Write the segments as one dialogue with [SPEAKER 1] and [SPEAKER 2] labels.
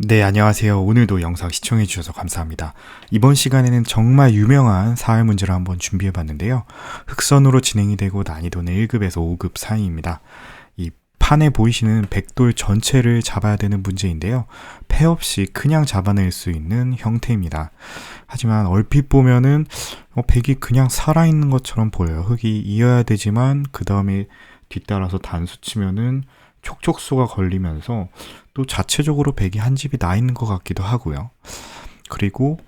[SPEAKER 1] 네, 안녕하세요. 오늘도 영상 시청해주셔서 감사합니다. 이번 시간에는 정말 유명한 사회 문제를 한번 준비해봤는데요. 흑선으로 진행이 되고 난이도는 1급에서 5급 사이입니다. 이 판에 보이시는 백돌 전체를 잡아야 되는 문제인데요. 패 없이 그냥 잡아낼 수 있는 형태입니다. 하지만 얼핏 보면은 어, 백이 그냥 살아있는 것처럼 보여요. 흙이 이어야 되지만 그 다음에 뒤따라서 단수 치면은 촉촉수가 걸리면서 또 자체적으로 백이 한 집이 나 있는 것 같기도 하고요. 그리고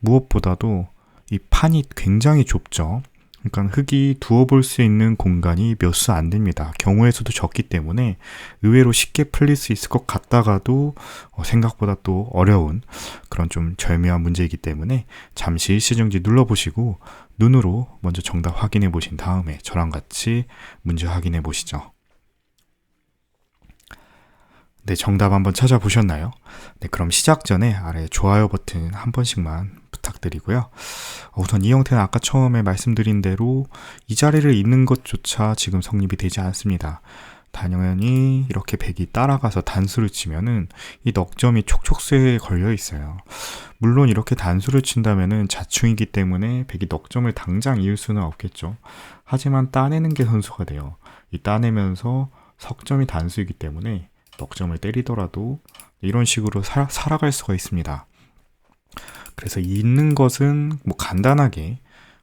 [SPEAKER 1] 무엇보다도 이 판이 굉장히 좁죠. 그러니까 흙이 두어 볼 수 있는 공간이 몇 수 안 됩니다. 경우의 수도 적기 때문에 의외로 쉽게 풀릴 수 있을 것 같다가도 어, 생각보다 또 어려운 그런 좀 절묘한 문제이기 때문에 잠시 일시정지 눌러보시고 눈으로 먼저 정답 확인해 보신 다음에 저랑 같이 문제 확인해 보시죠. 네, 정답 한번 찾아보셨나요? 네, 그럼 시작 전에 아래 좋아요 버튼 한 번씩만 부탁드리고요. 우선 이 형태는 아까 처음에 말씀드린 대로 이 자리를 잇는 것조차 지금 성립이 되지 않습니다. 당연히 이렇게 백이 따라가서 단수를 치면은 이 넉점이 촉촉수에 걸려 있어요. 물론 이렇게 단수를 친다면은 자충이기 때문에 백이 넉점을 당장 이을 수는 없겠죠. 하지만 따내는 게 선수가 돼요. 이 따내면서 석점이 단수이기 때문에 넉점을 때리더라도 이런 식으로 사, 살아갈 수가 있습니다. 그래서 있는 것은 뭐 간단하게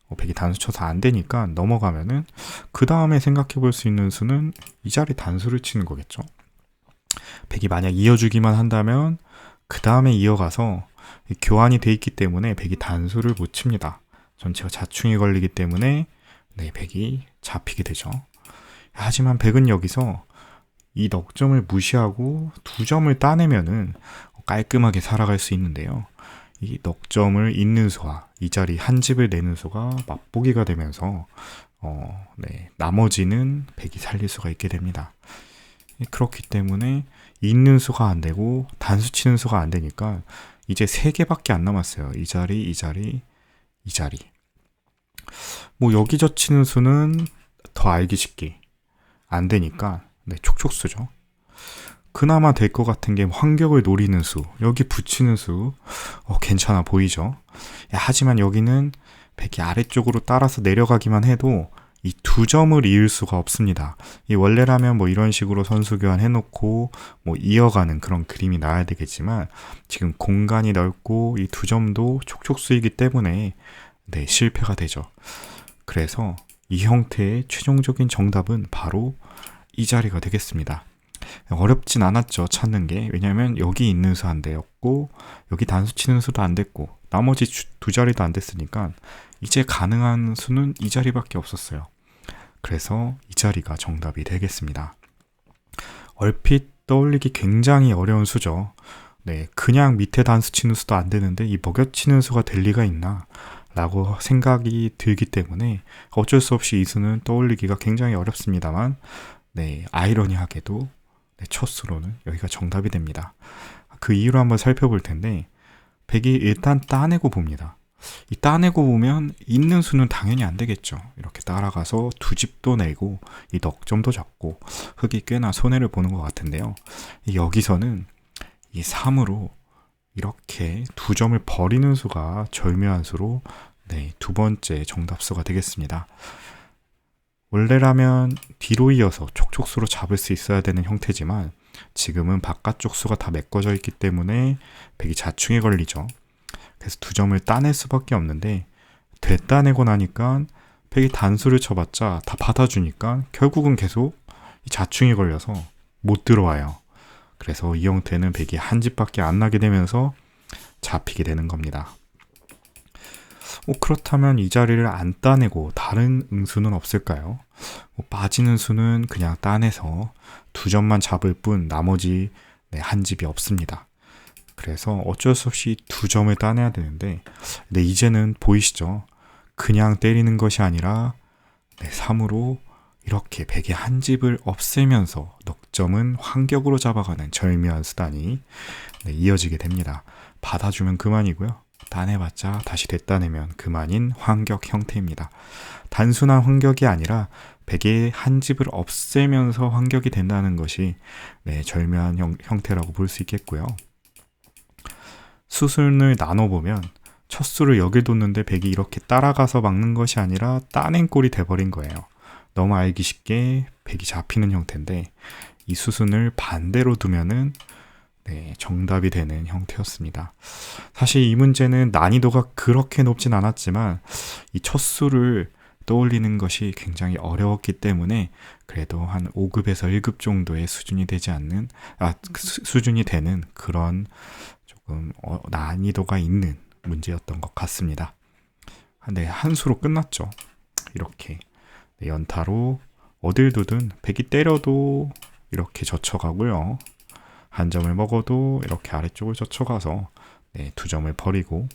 [SPEAKER 1] 어, 백이 단수 쳐서 안 되니까 넘어가면은 그 다음에 생각해 볼 수 있는 수는 이 자리 단수를 치는 거겠죠. 백이 만약 이어주기만 한다면 그 다음에 이어가서 교환이 돼 있기 때문에 백이 단수를 못 칩니다. 전체가 자충이 걸리기 때문에 네, 백이 잡히게 되죠. 하지만 백은 여기서 이 넉 점을 무시하고 두 점을 따내면은 깔끔하게 살아갈 수 있는데요. 이 넉 점을 잇는 수와 이 자리 한 집을 내는 수가 맛보기가 되면서 어, 네, 나머지는 백이 살릴 수가 있게 됩니다. 그렇기 때문에 잇는 수가 안 되고 단수 치는 수가 안 되니까 이제 세 개밖에 안 남았어요. 이 자리, 이 자리, 이 자리. 뭐 여기 젖히는 수는 더 알기 쉽게 안 되니까 네, 촉촉수죠. 그나마 될 것 같은 게 환경을 노리는 수, 여기 붙이는 수, 어, 괜찮아 보이죠? 야, 하지만 여기는 백이 아래쪽으로 따라서 내려가기만 해도 이 두 점을 이을 수가 없습니다. 이 원래라면 뭐 이런 식으로 선수 교환 해놓고 뭐 이어가는 그런 그림이 나와야 되겠지만 지금 공간이 넓고 이 두 점도 촉촉수이기 때문에 네, 실패가 되죠. 그래서 이 형태의 최종적인 정답은 바로 이 자리가 되겠습니다. 어렵진 않았죠 찾는 게. 왜냐하면 여기 있는 수 안 되었고 여기 단수 치는 수도 안 됐고 나머지 두 자리도 안 됐으니까 이제 가능한 수는 이 자리밖에 없었어요. 그래서 이 자리가 정답이 되겠습니다. 얼핏 떠올리기 굉장히 어려운 수죠. 네 그냥 밑에 단수 치는 수도 안 되는데 이 먹여 치는 수가 될 리가 있나? 라고 생각이 들기 때문에 어쩔 수 없이 이 수는 떠올리기가 굉장히 어렵습니다만 네, 아이러니하게도 네, 첫 수로는 여기가 정답이 됩니다. 그 이유를 한번 살펴볼 텐데 백이 일단 따내고 봅니다. 이 따내고 보면 있는 수는 당연히 안 되겠죠. 이렇게 따라가서 두 집도 내고 이 넉점도 잡고 흙이 꽤나 손해를 보는 것 같은데요. 여기서는 이 3으로 이렇게 두 점을 버리는 수가 절묘한 수로 네, 두 번째 정답수가 되겠습니다. 원래라면 뒤로 이어서 촉촉수로 잡을 수 있어야 되는 형태지만 지금은 바깥쪽 수가 다 메꿔져 있기 때문에 백이 자충에 걸리죠. 그래서 두 점을 따낼 수밖에 없는데 되따내고 나니까 백이 단수를 쳐봤자 다 받아주니까 결국은 계속 자충이 걸려서 못 들어와요. 그래서 이 형태는 백이 한 집밖에 안 나게 되면서 잡히게 되는 겁니다. 뭐 그렇다면 이 자리를 안 따내고 다른 응수는 없을까요? 뭐 빠지는 수는 그냥 따내서 두 점만 잡을 뿐 나머지 네, 한 집이 없습니다. 그래서 어쩔 수 없이 두 점을 따내야 되는데 네, 이제는 보이시죠? 그냥 때리는 것이 아니라 네, 3으로 이렇게 백의 한 집을 없애면서 넉점은 환격으로 잡아가는 절묘한 수단이 네, 이어지게 됩니다. 받아주면 그만이고요. 따내봤자 다시 됐다내면 그만인 환격 형태입니다. 단순한 환격이 아니라 백의 한 집을 없애면서 환격이 된다는 것이 네, 절묘한 형, 형태라고 볼 수 있겠고요. 수순을 나눠보면 첫 수를 여기 뒀는데 백이 이렇게 따라가서 막는 것이 아니라 따낸 꼴이 돼버린 거예요. 너무 알기 쉽게 백이 잡히는 형태인데 이 수순을 반대로 두면은 네, 정답이 되는 형태였습니다. 사실 이 문제는 난이도가 그렇게 높진 않았지만 이 첫 수를 떠올리는 것이 굉장히 어려웠기 때문에 그래도 한 5급에서 1급 정도의 수준이 되지 않는 아 수, 수준이 되는 그런 조금 어, 난이도가 있는 문제였던 것 같습니다. 네, 한 수로 끝났죠. 이렇게 네, 연타로 어딜 두든 백이 때려도 이렇게 젖혀가고요. 한 점을 먹어도 이렇게 아래쪽을 젖혀가서 네, 두 점을 버리고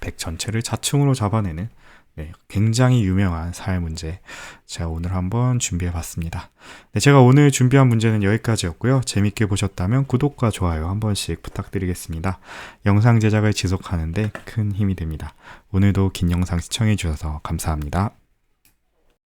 [SPEAKER 1] 백 전체를 자충으로 잡아내는 네, 굉장히 유명한 사회 문제 제가 오늘 한번 준비해 봤습니다. 네, 제가 오늘 준비한 문제는 여기까지였고요. 재밌게 보셨다면 구독과 좋아요 한 번씩 부탁드리겠습니다. 영상 제작을 지속하는데 큰 힘이 됩니다. 오늘도 긴 영상 시청해 주셔서 감사합니다.